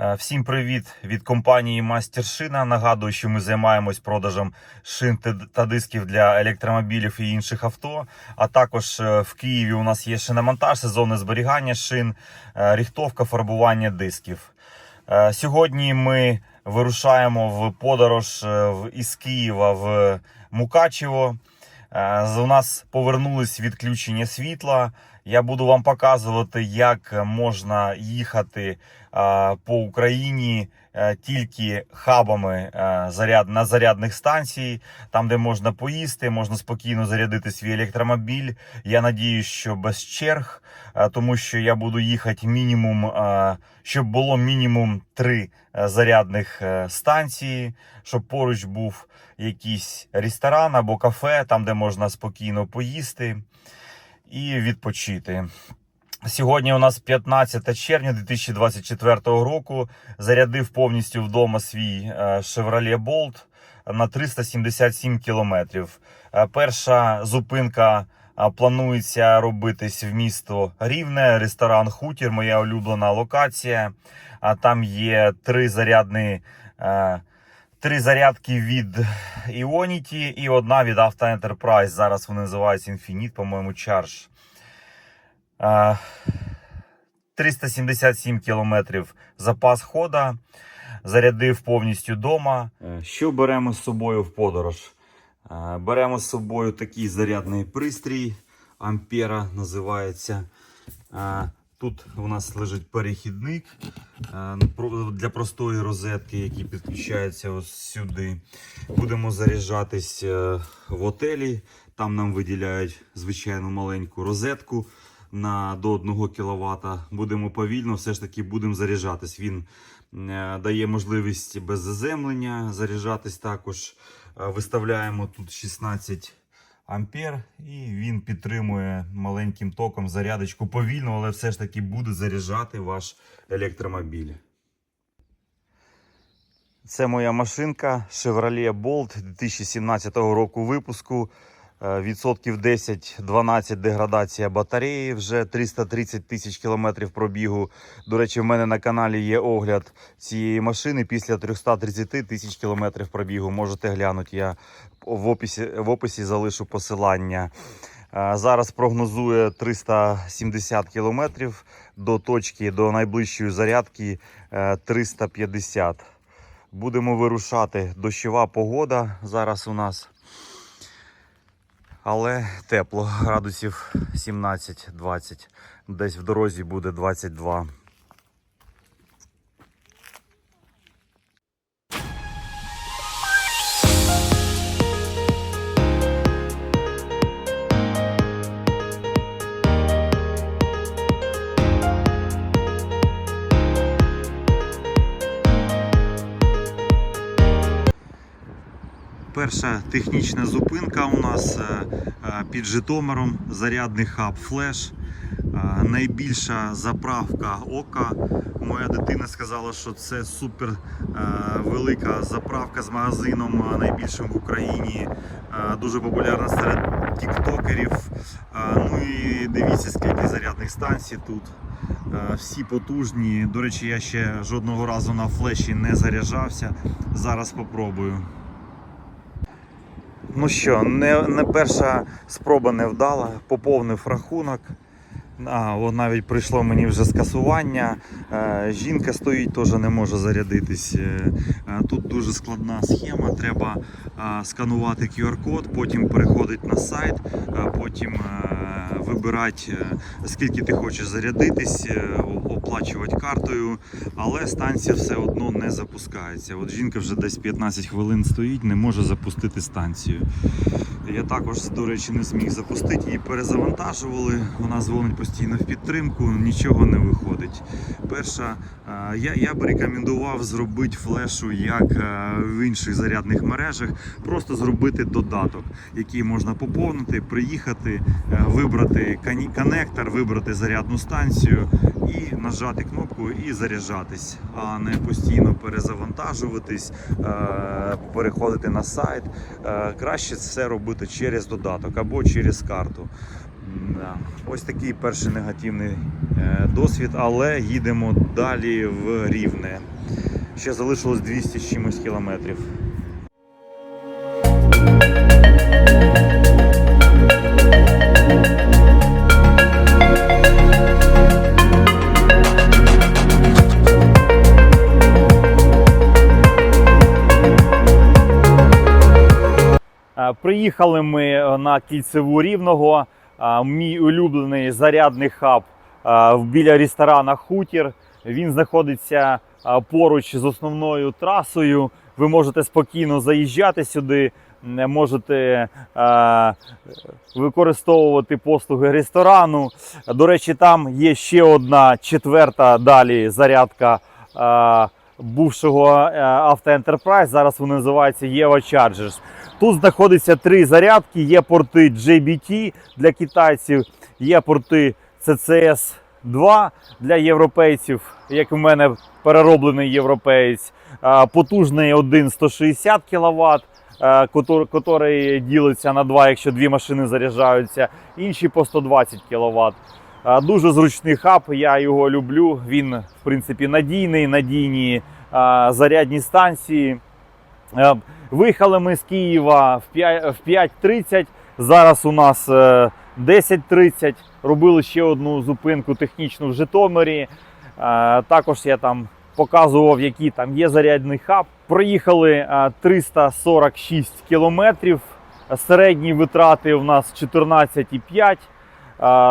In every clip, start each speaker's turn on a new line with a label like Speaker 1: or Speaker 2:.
Speaker 1: Е, Всім привіт від компанії Мастер Шина. Нагадую, що ми займаємось продажем шин та- дисків для електромобілів і інших авто. А також е, в Києві у нас є шиномонтаж, сезонне зберігання шин, е, ріхтовка, фарбування дисків. Сьогодні ми вирушаємо в подорож із Києва в Мукачево. У нас повернулись відключення світла. Я буду вам показувати, як можна їхати по Україні е, тільки хабами е, заряд на зарядних станцій, там, де можна поїсти, можна спокійно зарядити свій електромобіль. Я надіюсь, що без черг, е, тому що я буду їхати мінімум, щоб було мінімум три зарядних станції, щоб поруч був якийсь ресторан або кафе, там, де можна спокійно поїсти і відпочити. Сьогодні у нас 15 червня 2024 року. Зарядив повністю вдома свій е, Chevrolet Bolt на 377 кілометрів. Е, Перша зупинка е, планується робитись в місто Рівне, ресторан Хутір, моя улюблена локація. А там є три зарядні. Е, Три зарядки від Ionity і одна від Auto Enterprise. Зараз вони називаються Infinite, по-моєму, Charge. Е, 377 кілометрів запас хода. Зарядив повністю вдома. Що беремо з собою в подорож? Е, Беремо з собою такий зарядний пристрій. Ампера називається. Тут у нас лежить перехідник е, для простої розетки, який підключається ось сюди. Будемо заряджатись е, в отелі. Там нам виділяють звичайну маленьку розетку на до 1 кВт. Будемо повільно, все ж таки будемо заряджатись. Він е, дає можливість без заземлення заряджатись також. Виставляємо тут 16 ампер, і він підтримує маленьким током зарядочку повільно, але все ж таки буде заряджати ваш електромобіль. Це моя машинка Chevrolet Bolt 2017 року випуску. Е, Відсотків 10-12 деградація батареї, вже 330 тисяч кілометрів пробігу. До речі, в мене на каналі є огляд цієї машини після 330 тисяч кілометрів пробігу. Можете глянути. Я в описі, в описі залишу посилання. Е, Зараз прогнозує 370 кілометрів до точки, до найближчої зарядки е, 350. Будемо вирушати. Дощова погода зараз у нас. Але тепло, градусів 17-20. Десь в дорозі буде 22. Перша технічна зупинка у нас е, е, під Житомиром. Зарядний хаб Флеш. Е, Найбільша заправка ока. Моя дитина сказала, що це супер велика заправка з магазином, найбільшим в Україні. Дуже популярна серед тіктокерів. Ну і дивіться, скільки зарядних станцій тут. Всі потужні. До речі, я ще жодного разу на флеші не заряджався. Зараз спробую. Ну що, не, не перша спроба не вдала, поповнив рахунок. А, от навіть прийшло мені вже скасування. Е, жінка стоїть, теж не може зарядитись. Е, е, тут дуже складна схема. Треба е, сканувати QR-код, потім переходити на сайт, е, потім е, вибирати, е, скільки ти хочеш зарядитись, е, о- оплачувати картою, але станція все одно не запускається. От жінка вже десь 15 хвилин стоїть, не може запустити станцію. Я також, до речі, не зміг запустити, її перезавантажували. Вона дзвонить постійно в підтримку, нічого не виходить. Перша, я, я би рекомендував зробити флешу як в інших зарядних мережах, просто зробити додаток, який можна поповнити, приїхати, вибрати коннектор, вибрати зарядну станцію і нажати кнопку і заряджатись, а не постійно перезавантажуватись, е, переходити на сайт. Е, Краще це робити через додаток або через карту. Ось такий перший негативний е, досвід, але їдемо далі в Рівне. Ще залишилось 200 з чимось кілометрів. Е, Приїхали ми е, на кільцеву рівного. Мій улюблений зарядний хаб е, біля ресторана Хутір. Він знаходиться е, поруч з основною трасою. Ви можете спокійно заїжджати сюди, можете використовувати послуги ресторану. До речі, там є ще одна четверта далі зарядка бувшого Авто Enterprise. Зараз вони називаються Єва Chargers. Тут знаходиться три зарядки. Є порти JBT для китайців, є порти CCS 2 для європейців, як у мене перероблений європеєць, потужний один 160 кВт, який ділиться на два, якщо дві машини заряджаються, інші по 120 кВт. Дуже зручний хаб, я його люблю. Він, в принципі, надійний, надійні зарядні станції. Е, Виїхали ми з Києва в 5.30. Зараз у нас е, 10.30. Робили ще одну зупинку технічну в Житомирі. Е, Також я там показував, які там є зарядний хаб. Проїхали е, 346 кілометрів. Середні витрати у нас 14,5.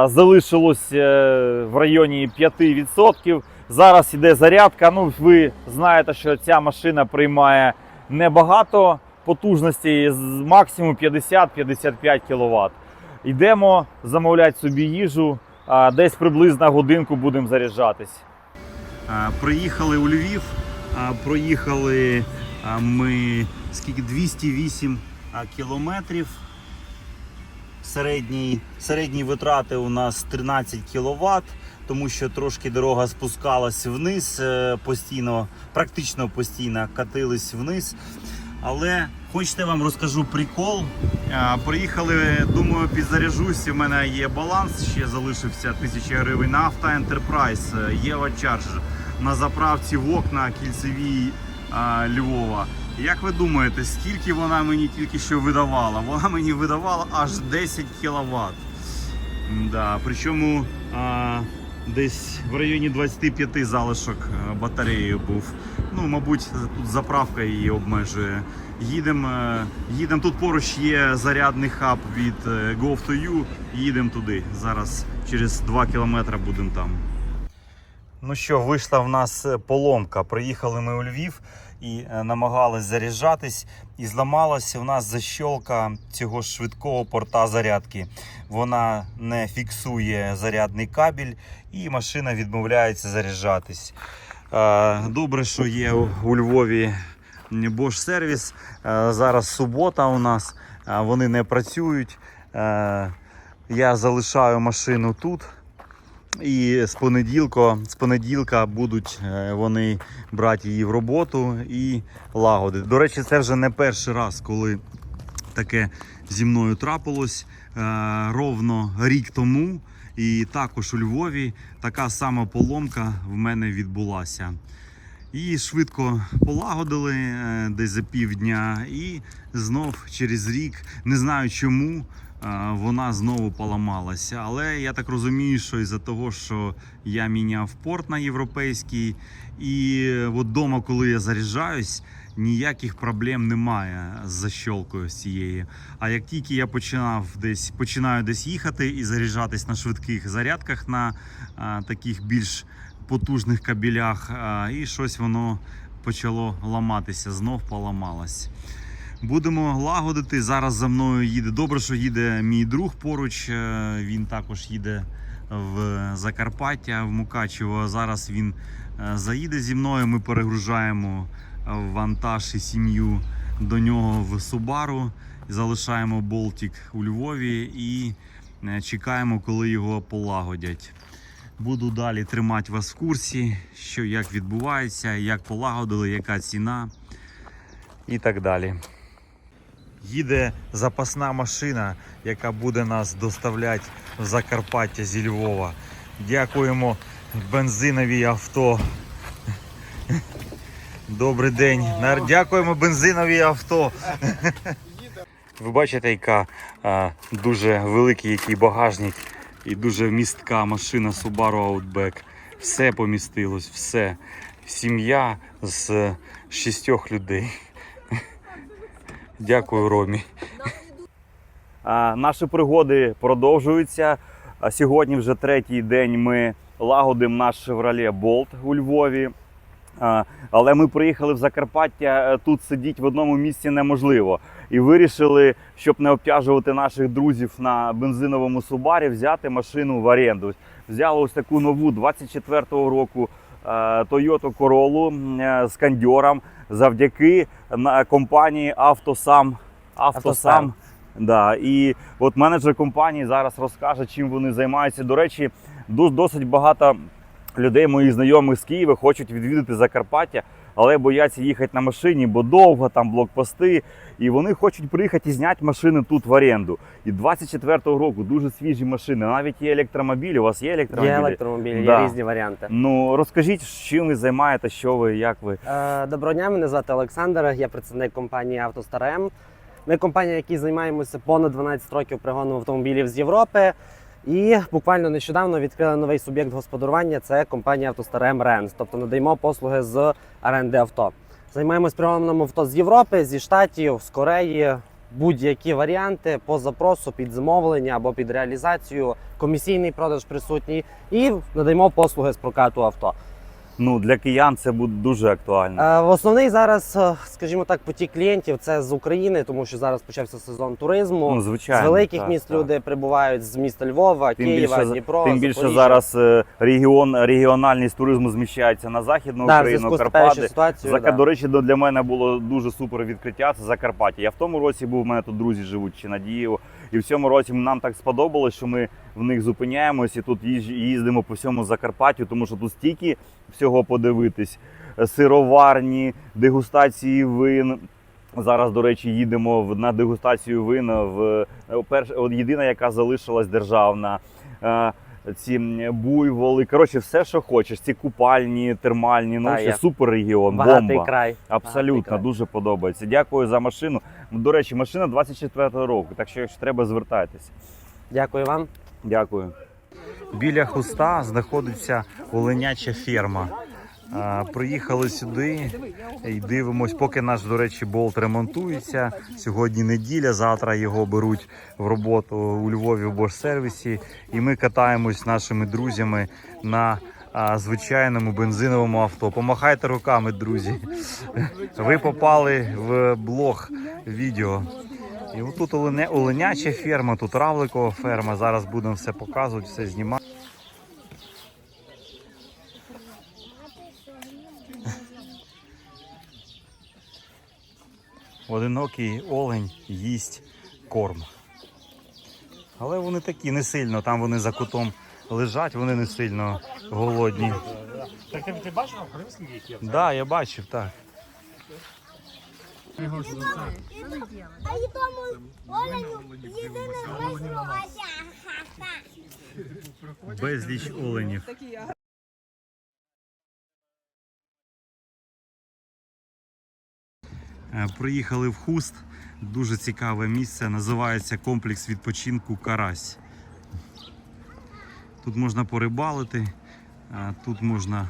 Speaker 1: Е, Залишилось е, в районі 5%. Зараз іде зарядка. Ну, ви знаєте, що ця машина приймає небагато потужності, максимум 50-55 кВт. Йдемо замовляти собі їжу, десь приблизно годинку будемо заряджатись. Приїхали у Львів, проїхали ми скільки 208 кілометрів. Середні, середні витрати у нас 13 кВт, тому що трошки дорога спускалась вниз, е, постійно, практично постійно катились вниз. Але хочете вам розкажу прикол. Е, Приїхали, думаю, підзаряжусь. У мене є баланс, ще залишився 1000 гривень на авто Enterprise, Єва Charger на заправці в окна кільцевій е, Львова. Як ви думаєте, скільки вона мені тільки що видавала? Вона мені видавала аж 10 кВт. Да, причому а, десь в районі 25 залишок батареї був. Ну, мабуть, тут заправка її обмежує. Їдемо, Їдем. Тут поруч є зарядний хаб від е, Go2U. Їдемо туди. Зараз через 2 кілометри будемо там. Ну що, вийшла в нас е, поломка. Приїхали ми у Львів і е, намагались заряджатись, і зламалася в нас защолка цього швидкого порта зарядки. Вона не фіксує зарядний кабель, і машина відмовляється заряджатись. Е, Добре, що є у- у Львові Bosch сервіс. Е, Зараз субота у нас, вони не працюють. Я залишаю машину тут. І з понеділка, з понеділка будуть е, вони брати її в роботу і лагодити. До речі, це вже не перший раз, коли таке зі мною трапилось. Е, Ровно рік тому. І також у Львові така сама поломка в мене відбулася. Її швидко полагодили е, десь за півдня, і знов через рік, не знаю чому, вона знову поламалася. Але я так розумію, що із-за того, що я міняв порт на європейський, і е, от вдома, коли я заряджаюсь, ніяких проблем немає з защолкою цією. А як тільки я починав десь починаю десь їхати і заряджатись на швидких зарядках на а, таких більш потужних кабелях, а, і щось воно почало ламатися, знов поламалось. Будемо лагодити. Зараз за мною їде. Добре, що їде мій друг поруч. е, Він також їде в Закарпаття, в Мукачево. Зараз він е, заїде зі мною. Ми перегружаємо вантаж і сім'ю до нього в Субару. Залишаємо Болтик у Львові і е, чекаємо, коли його полагодять. Буду далі тримати вас в курсі, що як відбувається, як полагодили, яка ціна і так далі. Їде запасна машина, яка буде нас доставляти в Закарпаття зі Львова. Дякуємо бензиновій авто. Добрий день. Дякуємо бензиновій авто. Ви бачите, яка а, дуже великий який багажник і дуже містка машина Subaru Outback. Все помістилось, все. Сім'я з шістьох людей. Дякую, Ромі. Наші пригоди продовжуються. Сьогодні вже третій день ми лагодимо наш Chevrolet Bolt у Львові. Але ми приїхали в Закарпаття. е, Тут сидіти в одному місці неможливо. І вирішили, щоб не обтяжувати наших друзів на бензиновому Субарі, взяти машину в оренду. Взяли ось таку нову 24-го року е, Toyota Corolla е, з кандьором завдяки на компанії Автосам.
Speaker 2: Автосам.
Speaker 1: Да. І от менеджер компанії зараз розкаже, чим вони займаються. До речі, дос- досить багато людей, моїх знайомих з Києва, хочуть відвідати Закарпаття, але бояться їхати на машині, бо довго там блокпости. І вони хочуть приїхати і зняти машини тут в оренду. І 24-го року дуже свіжі машини. Навіть є електромобілі. У вас є електромобілі?
Speaker 2: Є електромобілі,
Speaker 1: Да.
Speaker 2: є різні варіанти.
Speaker 1: Ну розкажіть, чим ви займаєтесь, що ви, як ви?
Speaker 2: Е, Доброго дня, мене звати Олександр, я працівник компанії «Автостар-М». Ми компанія, які займаємося понад 12 років пригоном автомобілів з Європи. І буквально нещодавно відкрили новий суб'єкт господарювання це компанія «Автостар-М Ренс», тобто надаємо послуги з оренди авто. Займаємось пригоном авто з Європи, зі Штатів, з Кореї, будь-які варіанти по запросу під замовлення або під реалізацію, комісійний продаж присутній і надаємо послуги з прокату авто.
Speaker 1: Ну для киян це буде дуже актуально.
Speaker 2: Е, В основний зараз, е, скажімо так, потік клієнтів це з України, тому що зараз почався сезон туризму.
Speaker 1: Ну, звичайно,
Speaker 2: з великих
Speaker 1: так,
Speaker 2: міст
Speaker 1: так.
Speaker 2: люди прибувають з міста Львова,
Speaker 1: Тим
Speaker 2: Києва,
Speaker 1: більше,
Speaker 2: Дніпро.
Speaker 1: тим більше
Speaker 2: Запоріжжя.
Speaker 1: зараз е, регіон, регіональність туризму зміщається на західну
Speaker 2: да,
Speaker 1: Україну, Карпати.
Speaker 2: ситуацією.
Speaker 1: Зака,
Speaker 2: да.
Speaker 1: До речі, до- для мене було дуже супер відкриття. Це Закарпаття. Я в тому році був, у мене тут друзі живуть чи Надієво. І в цьому році нам так сподобалось, що ми в них зупиняємось і тут їздимо по всьому Закарпаттю, тому що тут стільки всього подивитись. Сироварні, дегустації вин. Зараз, до речі, їдемо на дегустацію вин. В е, перш, єдина, яка залишилась державна. Ці буйволи, коротше, все, що хочеш. Ці купальні, термальні, ну ще супер регіон,
Speaker 2: Багатий
Speaker 1: бомба.
Speaker 2: край.
Speaker 1: Абсолютно,
Speaker 2: Багатий край.
Speaker 1: дуже подобається. Дякую за машину. До речі, машина 24-го року, так що якщо треба, звертайтеся.
Speaker 2: Дякую вам.
Speaker 1: Дякую. Біля хуста знаходиться оленяча ферма. Приїхали сюди і дивимось, поки наш, до речі, болт ремонтується. Сьогодні неділя, завтра його беруть в роботу у Львові в Бош-сервісі. І ми катаємось з нашими друзями на звичайному бензиновому авто. Помахайте руками, друзі. Ви попали в блог відео. І отут оленяча ферма, тут равликова ферма. Зараз будемо все показувати, все знімати. Одинокий олень їсть корм. Але вони такі не сильно, там вони за кутом лежать, вони не сильно голодні.
Speaker 3: Так ти, ти бачив кримський які?
Speaker 1: Так, да, я бачив, так.
Speaker 4: А й тому оленю єдине знайшлося.
Speaker 1: Безліч оленів. Приїхали в Хуст. Дуже цікаве місце. Називається комплекс відпочинку Карась. Тут можна порибалити, е, тут можна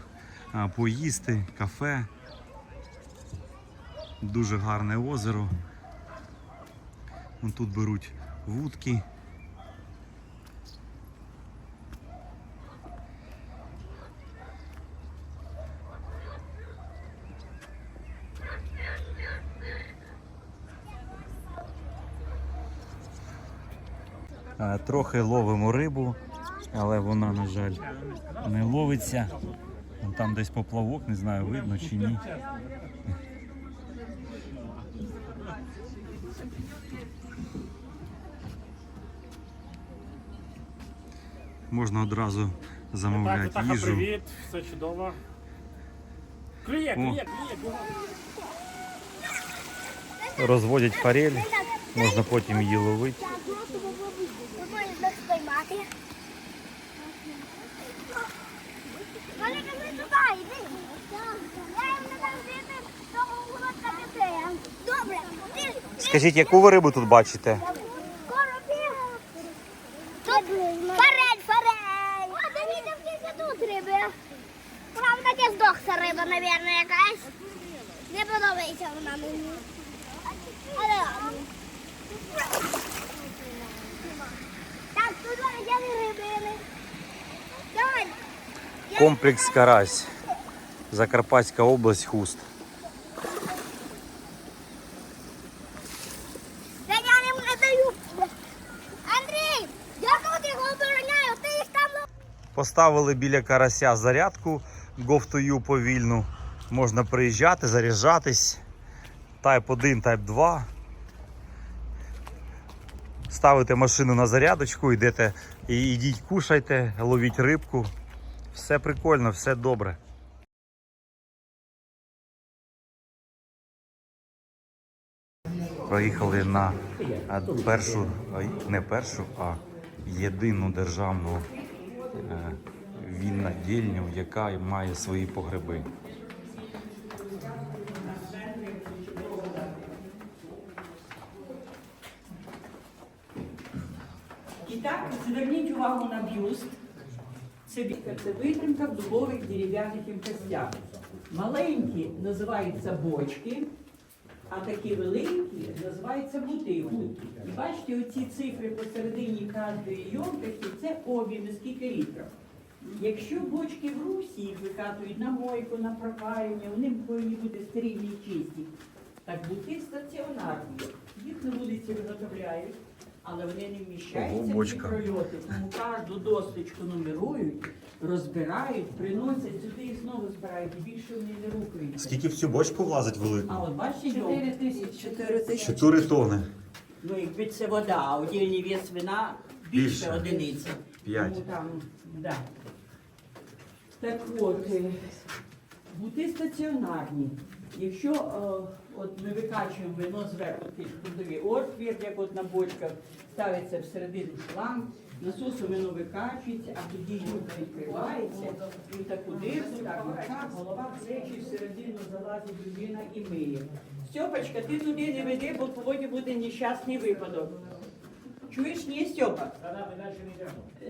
Speaker 1: е, поїсти, кафе. Дуже гарне озеро. Тут беруть вудки. Трохи ловимо рибу, але вона, на жаль, не ловиться. Там десь поплавок, не знаю, видно чи ні. Можна одразу замовляти їжу.
Speaker 3: привіт, все чудово. Клює, клює, клює.
Speaker 1: Розводять форель, можна потім її ловити. Скажіть, яку ви рибу тут бачите?
Speaker 4: Форель, форель. А, да ні, там тільки тут риби. Правда, таки здохла риба, мабуть, якась. Не подобається вона мені. Але ладно. Так, тут взяли рибини. Давай.
Speaker 1: Комплекс Карась. Закарпатська область, хуст.
Speaker 4: Та я не не даю. Андрій, я тут його обороняю, ти їх там
Speaker 1: Поставили біля карася зарядку гофтою повільну. Можна приїжджати, заряджатись. Type 1, Type 2. Ставите машину на зарядочку, йдете і йдіть, кушайте, ловіть рибку. Все прикольно, все добре. Проїхали на першу, не першу, а єдину державну е, віннодільню, яка має свої погреби.
Speaker 5: І так, зверніть увагу на бюст. Це, це витримка в дубових дерев'яних костях. Маленькі називаються бочки, а такі великі називаються бутилки. І бачите, оці цифри посередині кожної йомкості це об'єми, скільки літрів. Якщо бочки в русі їх викатують на мойку, на пропарення, вони повинні бути стерильні і чисті. Так бути стаціонарні. Їх на вулиці виготовляють, але вони не вміщаються в прольоти. Тому кожну досточку нумерують, розбирають, приносять сюди і знову збирають. І більше вони не рухаються.
Speaker 1: Скільки в цю бочку влазить велику?
Speaker 5: А от бачите, 4 тисячі. 4 тисячі.
Speaker 1: 4 тони.
Speaker 5: Ну, якби це вода, а удільний вес вина більше,
Speaker 1: Більше.
Speaker 5: одиниці.
Speaker 1: П'ять.
Speaker 5: Тому там, да. Так от, е, бути стаціонарні. Якщо е, от ми викачуємо вино зверху, такий ходовий отвір, як от на бочках, ставиться всередину шланг, насосом воно викачується, а тоді юбка відкривається, і таку дирку, так, рука, голова, плечі, всередину залазить людина і миє. Стьопочка, ти туди не веди, бо поводі буде нещасний випадок. Чуєш, ні, Стьопа?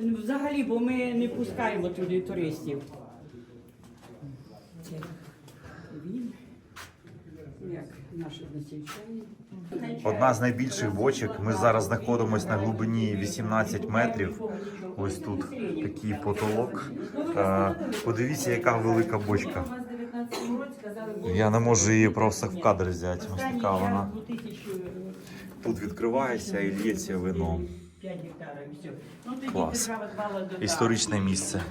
Speaker 5: Взагалі, бо ми не пускаємо туди туристів. Це він, як наші односельчані.
Speaker 1: Одна з найбільших бочок. Ми зараз знаходимося на глибині 18 метрів. Ось тут такий потолок. Е, Подивіться, яка велика бочка. Я не можу її просто в кадр взяти. Ось така вона. Тут відкривається і лється вино.
Speaker 5: 5 гектарів і все. Ну, тоді
Speaker 1: Клас.
Speaker 5: держава до
Speaker 1: Історичне місце.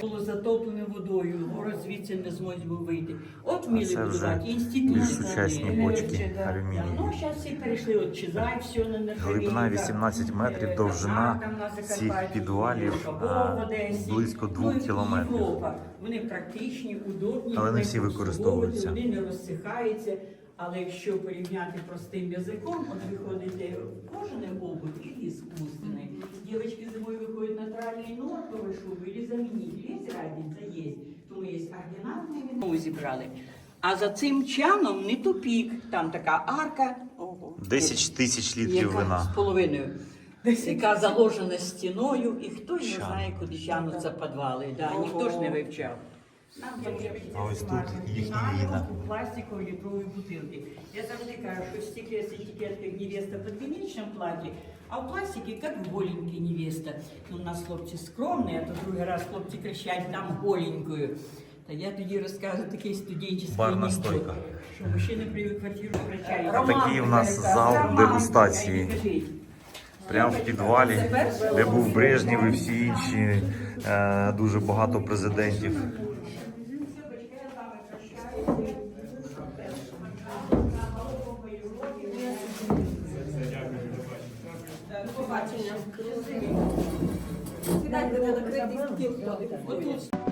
Speaker 5: Було затоплене водою, город звідси не зможе був вийти. От вміли
Speaker 1: це вже
Speaker 5: будувати інститут.
Speaker 1: більш сучасні бочки алюмінієві.
Speaker 5: Ну, зараз всі перейшли, от Чизай, все на нержавійках.
Speaker 1: Глибина 18 метрів,
Speaker 5: Е,
Speaker 1: довжина
Speaker 5: там на
Speaker 1: цих підвалів,
Speaker 5: Кабо
Speaker 1: а,
Speaker 5: Одесі.
Speaker 1: близько двох
Speaker 5: Ну, і
Speaker 1: кілометрів.
Speaker 5: Європа. Вони практичні, удобні.
Speaker 1: Але не всі використовуються.
Speaker 5: Вони не розсихаються. Але якщо порівняти простим язиком, от виходите кожаний обув і іскусственний. Дівчатки зимою виходять на натуральний норковий шуби і замініть. Є разниця, є. Тому є ординарний віно зібрали. А за цим чаном не тупік, там така арка. Ого.
Speaker 1: 10 тисяч літрів
Speaker 5: Яка
Speaker 1: вина.
Speaker 5: з половиною. Яка заложена стіною, і хто не знає, куди тягнуться підвали. Да, ніхто ж не вивчав. Нам
Speaker 1: А ось тут їхні віна.
Speaker 5: у пластикові літрові бутилки. Я завжди кажу, що в стекле з етикеткою невеста в подвенечном платі, а в пластике как голенькая невеста. Ну, у нас хлопці скромні, а то другий раз хлопці кричать нам голенькою. Та я тоді розказую такий студенческий
Speaker 1: Барна
Speaker 5: анекдот,
Speaker 1: стойка.
Speaker 5: що мужчини привик квартиру кричать.
Speaker 1: А такий у нас зал дегустації. Прямо в підвалі, де був Брежнєв і всі інші, е, дуже багато президентів. Obrigado.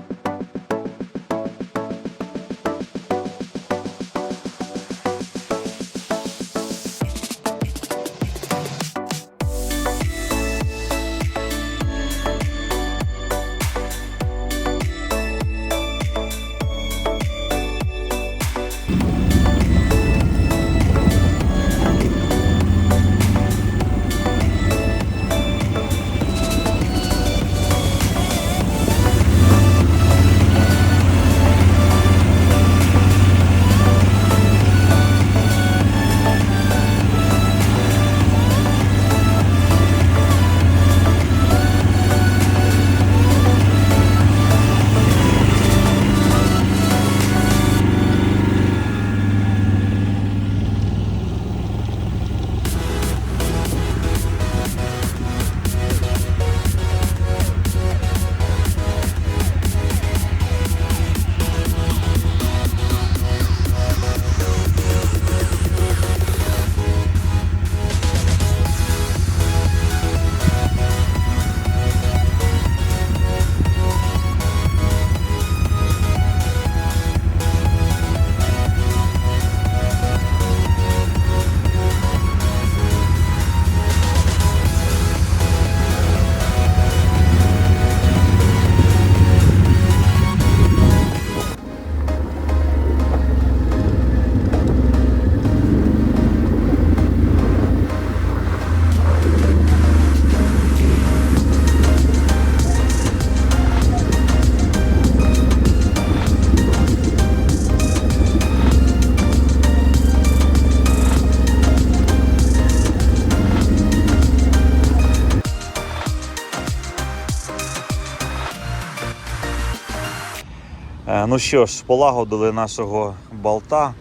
Speaker 1: Ну що ж, полагодили нашого болта.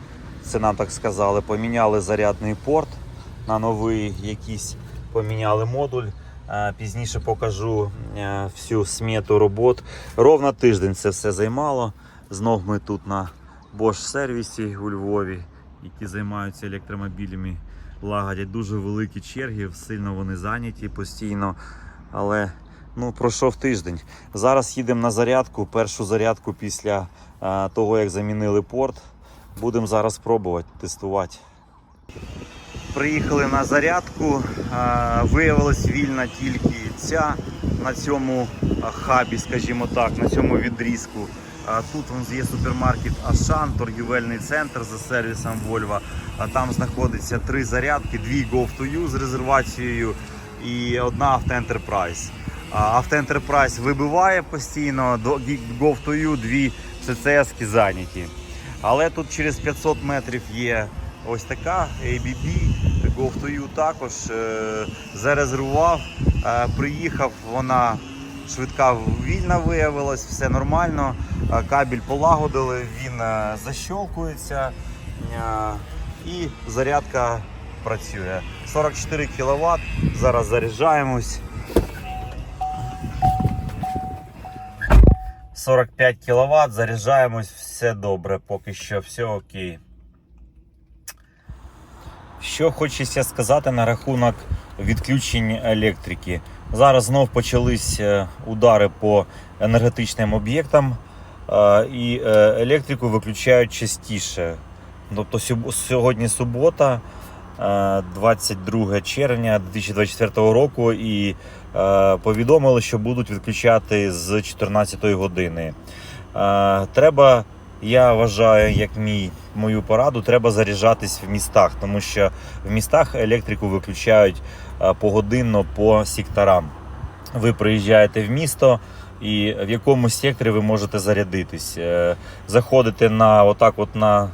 Speaker 1: Це нам так сказали. Поміняли зарядний порт на новий якийсь поміняли модуль. Е, Пізніше покажу е, всю смету робот. Ровно тиждень це все займало. Знов ми тут на Bosch сервісі у Львові, які займаються електромобілями. Лагодять дуже великі черги, сильно вони зайняті постійно. Але ну, пройшов тиждень. Зараз їдемо на зарядку. Першу зарядку після е, того, як замінили порт. Будемо зараз пробувати тестувати. Приїхали на зарядку. Е, Виявилось вільна тільки ця на цьому е, хабі, скажімо так, на цьому відрізку. А Тут нас є супермаркет Ашан, торгівельний центр за сервісом Volvo. А Там знаходиться три зарядки: дві Go to You з резервацією і одна Auto Enterprise. А Auto Enterprise вибиває постійно, Go to You дві CCS зайняті. Але тут через 500 метрів є ось така ABB, Go to You також е, зарезервував, е, приїхав, вона швидка вільна виявилась, все нормально. Е, Кабель полагодили, він защолкується і зарядка працює. 44 кВт. Зараз заряджаємось. 45 кВт, заряджаємось, все добре, поки що все окей. Що хочеться сказати на рахунок відключень електрики. Зараз знов почались е, удари по енергетичним об'єктам, е, і е, електрику виключають частіше. Тобто сьогодні субота, е, 22 червня 2024 року, і повідомили, що будуть відключати з 14 години. Е, Треба, я вважаю, як мій мою пораду, треба заряджатись в містах, тому що в містах електрику виключають е, погодинно по секторам. Ви приїжджаєте в місто. І в якомусь секторі ви можете зарядитись. Е, Заходите на отак, от на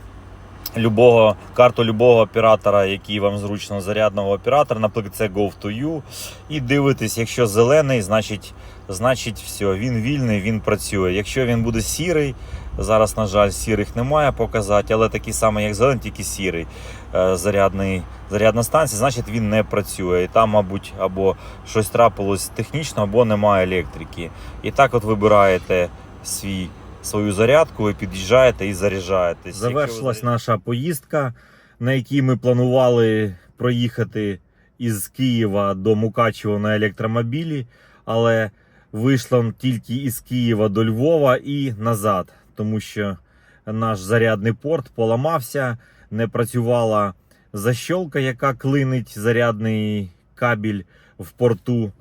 Speaker 1: любого карту любого оператора, який вам зручно зарядного оператора, наприклад, це Go2U, і дивитесь, якщо зелений, значить, значить все, він вільний, він працює. Якщо він буде сірий, зараз, на жаль, сірих немає показати, але такий самий, як зелений, тільки сірий е, зарядний, зарядна станція, значить він не працює. І там, мабуть, або щось трапилось технічно, або немає електрики. І так от вибираєте свій свою зарядку, ви під'їжджаєте і заряджаєтесь. Завершилась наша поїздка, на якій ми планували проїхати із Києва до Мукачева на електромобілі, але вийшло тільки із Києва до Львова і назад, тому що наш зарядний порт поламався, не працювала защолка, яка клинить зарядний кабель в порту,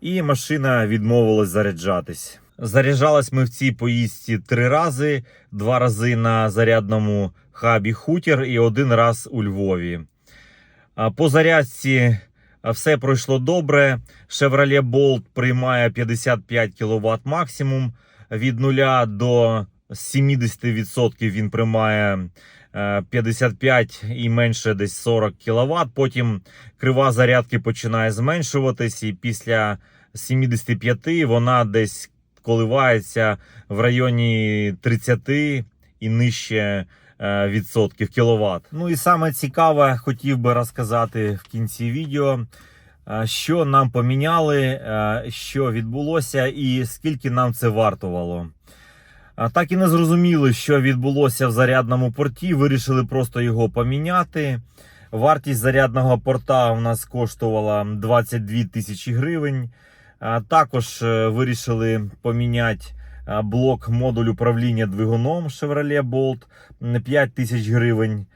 Speaker 1: і машина відмовилась заряджатись. Заряджались ми в цій поїздці три рази: два рази на зарядному хабі Хутір і один раз у Львові. По зарядці все пройшло добре. Chevrolet Bolt приймає 55 кВт максимум. Від 0 до 70% він приймає е, 55 і менше десь 40 кВт. Потім крива зарядки починає зменшуватись, і після 75 вона десь коливається в районі 30 і нижче е, відсотків кіловат. Ну і саме цікаве хотів би розказати в кінці відео, е, що нам поміняли, е, що відбулося і скільки нам це вартувало. Так і не зрозуміли, що відбулося в зарядному порті. Вирішили просто його поміняти. Вартість зарядного порта у нас коштувала 22 тисячі гривень. Також е, вирішили поміняти е, блок модуль управління двигуном Chevrolet Bolt на 5 тисяч гривень.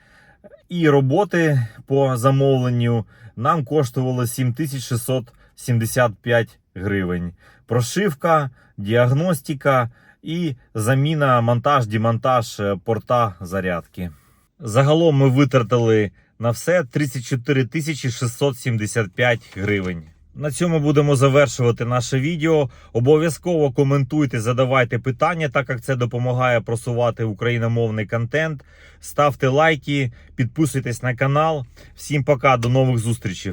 Speaker 1: І роботи по замовленню нам коштувало 7675 гривень. Прошивка, діагностика і заміна, монтаж, демонтаж е, порта зарядки. Загалом ми витратили на все 34 тисячі 675 гривень. На цьому будемо завершувати наше відео. Обов'язково коментуйте, задавайте питання, так як це допомагає просувати україномовний контент. Ставте лайки, підписуйтесь на канал. Всім пока, до нових зустрічей.